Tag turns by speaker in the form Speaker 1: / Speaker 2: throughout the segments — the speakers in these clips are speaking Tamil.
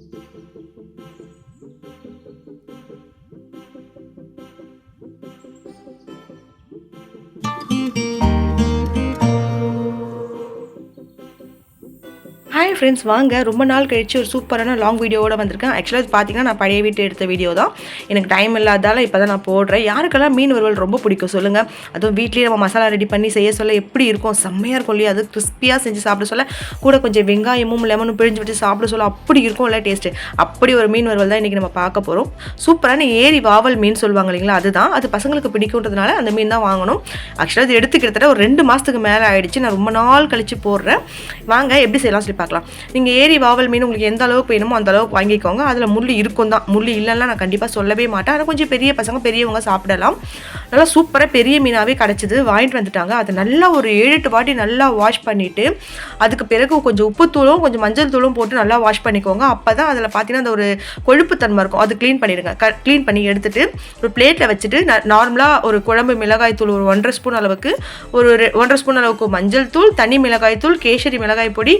Speaker 1: Thank you. ஃப்ரெண்ட்ஸ் வாங்க. ரொம்ப நாள் கழிச்சு ஒரு சூப்பரான லாங் வீடியோவோட வந்திருக்கேன். ஆக்சுவலாக இது பார்த்தீங்கன்னா நான் பழைய வீட்டு எடுத்த வீடியோ தான். எனக்கு டைம் இல்லாதால இப்போ தான் நான் போடுறேன். யாருக்கெல்லாம் மீன் வறுவல் ரொம்ப பிடிக்கும் சொல்லுங்கள் அதுவும் வீட்லேயே நம்ம மசாலா ரெடி பண்ணி செய்ய சொல்ல எப்படி இருக்கும்? செம்மையாக இருக்கும் இல்லையா? அது கிறிஸ்பியாக செஞ்சு சாப்பிட சொல்ல. கூட கொஞ்சம் வெங்காயமும் லெமனும் பிழிஞ்சு விட்டு சாப்பிட சொல்ல அப்படி இருக்கும் இல்லை டேஸ்ட்டு அப்படி ஒரு மீன் வறுவல் தான் இன்றைக்கி நம்ம பார்க்க போகிறோம் சூப்பரான ஏரி வாவல் மீன் சொல்லுவாங்க இல்லைங்களா? அதுதான். அது பசங்களுக்கு பிடிக்குன்றதுனால அந்த மீன் தான் வாங்கணும். ஆக்சுவலாக அது எடுத்து கிட்டத்தட்ட ஒரு ரெண்டு மாதத்துக்கு மேலே ஆகிடுச்சு நான் ரொம்ப நாள் கழித்து போடுறேன். வாங்க எப்படி செய்யலாம் சொல்லி பார்க்கலாம். நீங்கள் ஏரி வாவல் மீன் உங்களுக்கு எந்த அளவுக்கு வேணுமோ அந்த அளவுக்கு வாங்கிக்கோங்க. அதில் முள் இருக்கும் தான். முள் இல்லைன்னா நான் கண்டிப்பாக சொல்லவே மாட்டேன். ஆனால் கொஞ்சம் பெரிய பசங்க பெரியவங்க சாப்பிடலாம். நல்லா சூப்பராக பெரிய மீனாகவே கிடச்சிது. வாங்கிட்டு வந்துட்டாங்க. அதை நல்லா ஒரு ஏழு எட்டு வாட்டி நல்லா வாஷ் பண்ணிவிட்டு அதுக்கு பிறகு கொஞ்சம் உப்புத்தூளும் கொஞ்சம் மஞ்சள் தூளும் போட்டு நல்லா வாஷ் பண்ணிக்கோங்க. அப்போ தான் அதில் பார்த்தீங்கன்னா அந்த ஒரு கொழுப்புத்தன்மை இருக்கும். அது க்ளீன் பண்ணிடுங்க. க க்ளீன் பண்ணி எடுத்துகிட்டு ஒரு பிளேட்டில் வச்சுட்டு நார்மலாக ஒரு குழம்பு மிளகாய் தூள் ஒரு ஒன்றரை ஸ்பூன் அளவுக்கு ஒரு ஒன்றரை ஸ்பூன் அளவுக்கு மஞ்சள் தூள் தனி மிளகாய் தூள் கேசரி மிளகாய் பொடி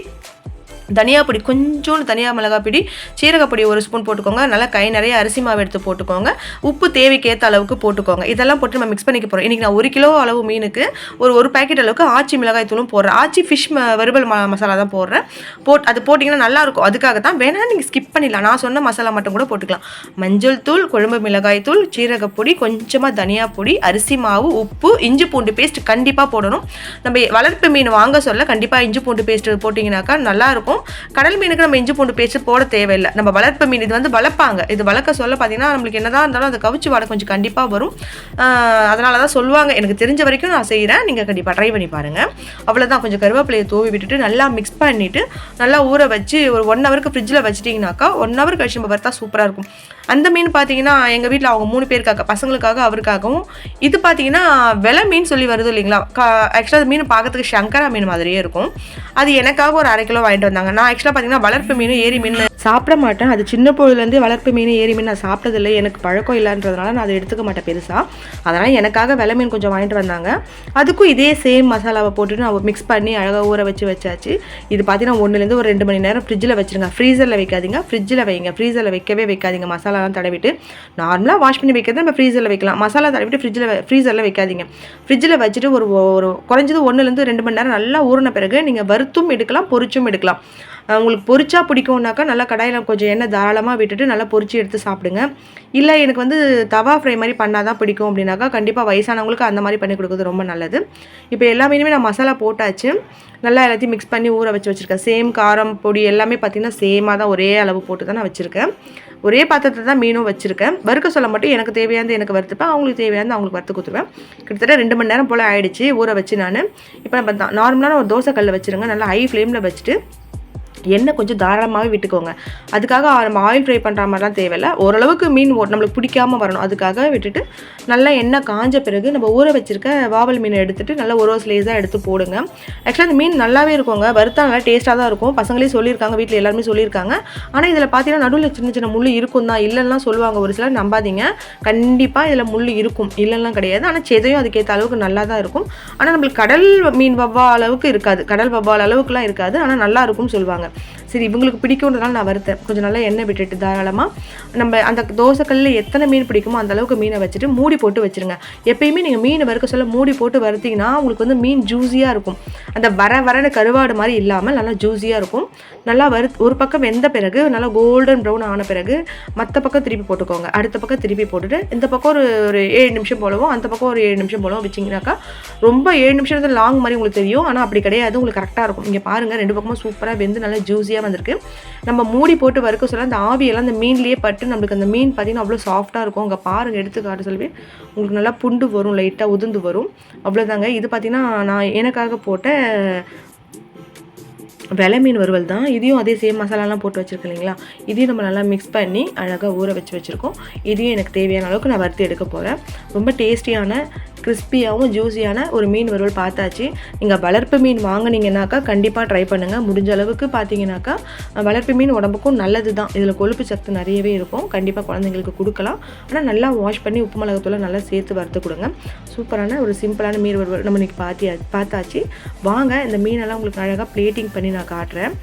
Speaker 1: தனியா பொடி கொஞ்சோண்டு தனியா மிளகாய் பொடி சீரகப்பொடி ஒரு ஸ்பூன் போட்டுக்கோங்க. நல்லா கை நிறைய அரிசி மாவு எடுத்து போட்டுக்கோங்க. உப்பு தேவைக்கேற்ற அளவுக்கு போட்டுக்கோங்க. இதெல்லாம் போட்டு நம்ம மிக்ஸ் பண்ணிக்க போகிறோம் இன்றைக்கி நான் ஒரு கிலோ அளவு மீனுக்கு ஒரு ஒரு பேக்கெட் அளவுக்கு ஆச்சி மிளகாய் தூளும் போடுறேன். ஆச்சி ஃபிஷ் வறுவல் மசாலா தான் போடுறேன். போட் அது போட்டிங்கன்னா நல்லாயிருக்கும் அதுக்காக தான் வேணால் நீங்கள் ஸ்கிப் பண்ணிடலாம். நான் சொன்ன மசாலா மட்டும் கூட போட்டுக்கலாம். மஞ்சள் தூள் குழம்பு மிளகாய் தூள் சீரகப்பொடி கொஞ்சமாக தனியா பொடி அரிசி மாவு உப்பு இஞ்சி பூண்டு பேஸ்ட் கண்டிப்பாக போடணும். நம்ம வளர்ப்பு மீன் வாங்க சொல்ல கண்டிப்பாக இஞ்சி பூண்டு பேஸ்ட் போட்டிங்கனாக்கா நல்லாயிருக்கும் இருக்கும் கடல் மீனுக்கு நம்ம இஞ்சி பூண்டு பேஸ்ட் போட தேவையில்லை. நம்ம வளர்ப்பு மீன் இது வந்து வளர்ப்பாங்க. இது வளர்க்க சொல்ல பார்த்தீங்கன்னா நம்மளுக்கு என்னதான் இருந்தாலும் அந்த கவிச்சு வாடை கொஞ்சம் கண்டிப்பாக வரும். அதனால தான் சொல்லுவாங்க. எனக்கு தெரிஞ்ச வரைக்கும் நான் செய்கிறேன் நீங்கள் கண்டிப்பாக ட்ரை பண்ணி பாருங்கள் அவ்வளோதான் கொஞ்சம் கருவேப்பிலையை தூவி விட்டுட்டு நல்லா மிக்ஸ் பண்ணிவிட்டு நல்லா ஊற வச்சு ஒரு ஒன் ஹவருக்கு ஃப்ரிட்ஜில் வச்சிட்டிங்கனாக்கா ஒன் ஹவர் கழிச்சு நம்ம வறுத்தா சூப்பராக இருக்கும். அந்த மீன் பார்த்தீங்கன்னா எங்கள் வீட்டில் அவங்க மூணு பேருக்காக பசங்களுக்காக அவருக்காகவும். இது பார்த்தீங்கன்னா வெலை மீன் சொல்லி வருது இல்லைங்களா? ஆக்சுவலாக அது மீன் பார்க்கறதுக்கு சங்கரா மீன் மாதிரியே இருக்கும். அது எனக்காக ஒரு அரை கிலோ வாங்கிட்டு வந்தாங்க. நான் ஆக்சுவலாக பார்த்தீங்கன்னா வளர்ப்பு மீன் ஏரி மீன் சாப்பிட மாட்டேன். அது சின்ன பொழுதுலேருந்து வளர்ப்பு மீன் ஏரி மீன் நான் சாப்பிட்டதில்லை. எனக்கு பழக்கம் இல்லைன்றதுனால நான் அதை எடுத்துக்க மாட்டேன் பெருசாக அதனால் எனக்காக வெலை மீன் கொஞ்சம் வாங்கிட்டு வந்தாங்க. அதுக்கும் இதே சேம் மசாலாவை போட்டுட்டு நான் மிக்ஸ் பண்ணி அழகாக ஊற வச்சு வச்சாச்சு. இது பார்த்தீங்கன்னா ஒன்றுலேருந்து ஒரு ரெண்டு மணி நேரம் ஃப்ரிட்ஜில் வச்சுருங்க. ஃப்ரீசரில் வைக்காதீங்க. ஃப்ரிட்ஜில் வைங்க. ஃப்ரீசரில் வைக்கவே வைக்காதீங்க. மசாலாலாம் தடவிட்டு நார்மலாக வாஷ் பண்ணி வைக்கிறது நம்ம ஃப்ரீசரில் வைக்கலாம். மசாலா தடவிட்டு ஃப்ரிட்ஜில் ஃப்ரீசரில் வைக்காதீங்க. ஃப்ரிட்ஜில் வச்சுட்டு ஒரு ஒரு குறைஞ்சது ஒன்றுலேருந்து ரெண்டு மணி நேரம் நல்லா ஊறின பிறகு நீங்கள் வறுத்தும் எடுக்கலாம் பொரிச்சும் எடுக்கலாம். உங்களுக்கு பொரிச்சா பிடிக்கும்னாக்கா நல்லா கடாயில் கொஞ்சம் எண்ணெய் தாராளமாக விட்டுட்டு நல்லா பொரிச்சு எடுத்து சாப்பிடுங்க. இல்லை எனக்கு வந்து தவா ஃப்ரை மாதிரி பண்ணால் தான் பிடிக்கும் அப்படின்னாக்கா கண்டிப்பாக வயசானவங்களுக்கு அந்த மாதிரி பண்ணி கொடுக்குறது ரொம்ப நல்லது. இப்போ எல்லாமே நான் மசாலா போட்டாச்சு. நல்லா எல்லாத்தையும் மிக்ஸ் பண்ணி ஊற வச்சு வச்சுருக்கேன். சேம் காரம் பொடி எல்லாமே பார்த்திங்கன்னா சேமாக தான் ஒரே அளவு போட்டு தான் நான் வச்சுருக்கேன். ஒரே பாத்திரத்தில் தான் மீனும் வச்சுருக்கேன். வறுக்க சொல்ல மட்டும் எனக்கு தேவையானது எனக்கு வறுத்துப்பேன். அவங்களுக்கு தேவையானது அவங்களுக்கு வறுத்து கொடுத்துருவேன். கிட்டத்தட்ட ரெண்டு மணி நேரம் போல் ஆயிடுச்சு ஊற வச்சு நான். இப்போ நம்ம நார்மலான ஒரு தோசை கல்லில் வச்சுருங்க. நல்லா ஹை ஃப்ளேமில் வச்சுட்டு எண்ணெய் கொஞ்சம் தாராளமாகவே விட்டுக்கோங்க. அதுக்காக நம்ம ஆயில் ஃப்ரை பண்ணுற மாதிரிலாம் தேவையில்ல. ஓரளவுக்கு மீன் ஓ- நம்மளுக்கு பிடிக்காம வரணும். அதுக்காக விட்டுட்டு நல்லா எண்ணெய் காஞ்ச பிறகு நம்ம ஊற வச்சிருக்க வாவல் மீனை எடுத்துகிட்டு நல்லா ஒரு ஒரு ஸ்லேஸாக எடுத்து போடுங்க. ஆக்சுவலாக அந்த மீன் நல்லாவே இருக்குங்க. வறுத்தா நல்லா டேஸ்ட்டாக தான் இருக்கும். பசங்களே சொல்லியிருக்காங்க வீட்டில் எல்லாருமே சொல்லியிருக்காங்க. ஆனால் இதில் பார்த்தீங்கன்னா நடுவில் சின்ன சின்ன முள் இருக்கும் தான். இல்லைன்னா சொல்லுவாங்க ஒரு சிலர் நம்பாதீங்க. கண்டிப்பாக இதில் முள் இருக்கும். இல்லைன்னா கிடையாது. ஆனால் செதையும் அதுக்கேற்ற அளவுக்கு நல்லா தான் இருக்கும். ஆனால் நம்மளுக்கு கடல் மீன் வவ்வா அளவுக்கு இருக்காது. கடல் வவ்வால் அளவுக்குலாம் இருக்காது. ஆனால் நல்லா இருக்கும்னு சொல்லுவாங்க. சரி இவங்களுக்கு பிடிக்கும்ன்றதால நான் வறுத்தேன் கொஞ்சம் நல்லா எண்ணெய் விட்டுட்டு தாராளமாக நம்ம அந்த தோசைக்கல்லில் எத்தனை மீன் பிடிக்குமோ அந்த அளவுக்கு மீனை வச்சுட்டு மூடி போட்டு வச்சிருங்க. எப்பயுமே நீங்கள் மீன் வறுக்க சொல்ல மூடி போட்டு வறுத்தீங்கன்னா உங்களுக்கு வந்து மீன் ஜூஸியாக இருக்கும். அந்த வர வரன கருவாடு மாதிரி இல்லாமல் நல்லா ஜூஸியாக இருக்கும். நல்லா வறு ஒரு பக்கம் வெந்த பிறகு நல்லா கோல்டன் ப்ரௌன் ஆன பிறகு மற்ற பக்கம் திருப்பி போட்டுக்கோங்க. அடுத்த பக்கம் திருப்பி போட்டுட்டு இந்த பக்கம் ஒரு ஒரு ஏழு நிமிஷம் போலவும் அந்த பக்கம் ஒரு ஏழு நிமிஷம் போலவும் வச்சிங்கனாக்கா ரொம்ப ஏழு நிமிஷம் லாங் மாதிரி உங்களுக்கு தெரியும். ஆனால் அப்படி கிடையாது. உங்களுக்கு கரெக்டாக இருக்கும். இங்கே பாருங்கள் ரெண்டு பக்கமும் சூப்பராக வெந்து நல்லா ஜூஸியாக வந்திருக்கு. நம்ம மூடி போட்டு வறுக்க சொல்ல அந்த ஆவியெல்லாம் அந்த மீன்லேயே பட்டு நம்மளுக்கு அந்த மீன் பார்த்தீங்கன்னா அவ்வளோ சாஃப்ட்டாக இருக்கும். அங்கே பாருங்கள் எடுத்து காட்ட சொல்லி உங்களுக்கு நல்லா புண்டு வரும் லைட்டாக உதிர்ந்து வரும். அவ்வளோதாங்க இது பார்த்தீங்கன்னா நான் எனக்காக போட்ட வெலை மீன் வறுவல் தான். இதையும் அதே சேம் மசாலாலாம் போட்டு வச்சுருக்கேன் இல்லைங்களா? இதையும் நம்ம நல்லா மிக்ஸ் பண்ணி அழகாக ஊற வச்சு வச்சுருக்கோம். இதையும் எனக்கு தேவையான அளவுக்கு நான் வறுத்து எடுக்க போகிறேன் ரொம்ப டேஸ்டியான கிறிஸ்பியாகவும் ஜூஸியான ஒரு மீன் வறுவல் பார்த்தாச்சு. நீங்கள் வளர்ப்பு மீன் வாங்குனீங்கன்னாக்கா கண்டிப்பாக ட்ரை பண்ணுங்கள் முடிஞ்ச அளவுக்கு பார்த்தீங்கன்னாக்கா வளர்ப்பு மீன் உடம்புக்கும் நல்லது தான் இதில் கொழுப்பு சத்து நிறையவே இருக்கும். கண்டிப்பாக குழந்தைங்களுக்கு கொடுக்கலாம். ஆனால் நல்லா வாஷ் பண்ணி உப்பு மிளகுத்தூளை நல்லா சேர்த்து வறுத்து கொடுங்க. சூப்பரான ஒரு சிம்பிளான மீன் வறுவல் நம்ம இன்றைக்கி பார்த்தியா பார்த்தாச்சு. வாங்க இந்த மீனெல்லாம் உங்களுக்கு அழகாக பிளேட்டிங் பண்ணி நான் காட்டுறேன்.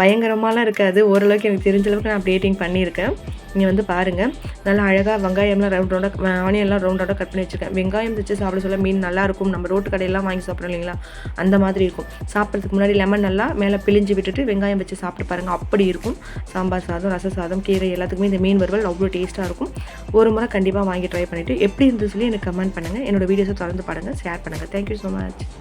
Speaker 1: பயங்கரமாலாம் இருக்காது. ஓரளவுக்கு எனக்கு தெரிஞ்ச அளவுக்கு நான் பிளேட்டிங் பண்ணியிருக்கேன். நீங்கள் வந்து பாருங்கள் நல்லா அழகாக வெங்காயம்லாம் ரவுண்ட் ரவுண்டாக ஆனியன்லாம் ரவுண்ட் ரவுண்டாக கட் பண்ணி வச்சுருக்கேன். வெங்காயம் வச்சு சாப்பிட சொல்ல மீன் நல்லா இருக்கும். நம்ம ரோட்டு கடையெல்லாம் வாங்கி சாப்பிட்றோம் இல்லைங்களா? அந்த மாதிரி இருக்கும். சாப்பிட்றதுக்கு முன்னாடி லெமன் நல்லா மேலே பிழிஞ்சு விட்டுட்டு வெங்காயம் வச்சு சாப்பிட்டு பாருங்கள் அப்படி இருக்கும். சாம்பார் சாதம் ரச சாதம் கீரை எல்லாத்துக்குமே இந்த மீன் வறுவல் அவ்வளோ டேஸ்ட்டாக இருக்கும். ஒரு முறை கண்டிப்பாக வாங்கி ட்ரை பண்ணிவிட்டு எப்படி இருந்துச்சு சொல்லி எனக்கு கமெண்ட் பண்ணுங்கள் என்னோடய வீடியோஸை தொடர்ந்து பாருங்கள் ஷேர் பண்ணுங்கள் தேங்க்யூ ஸோ மச்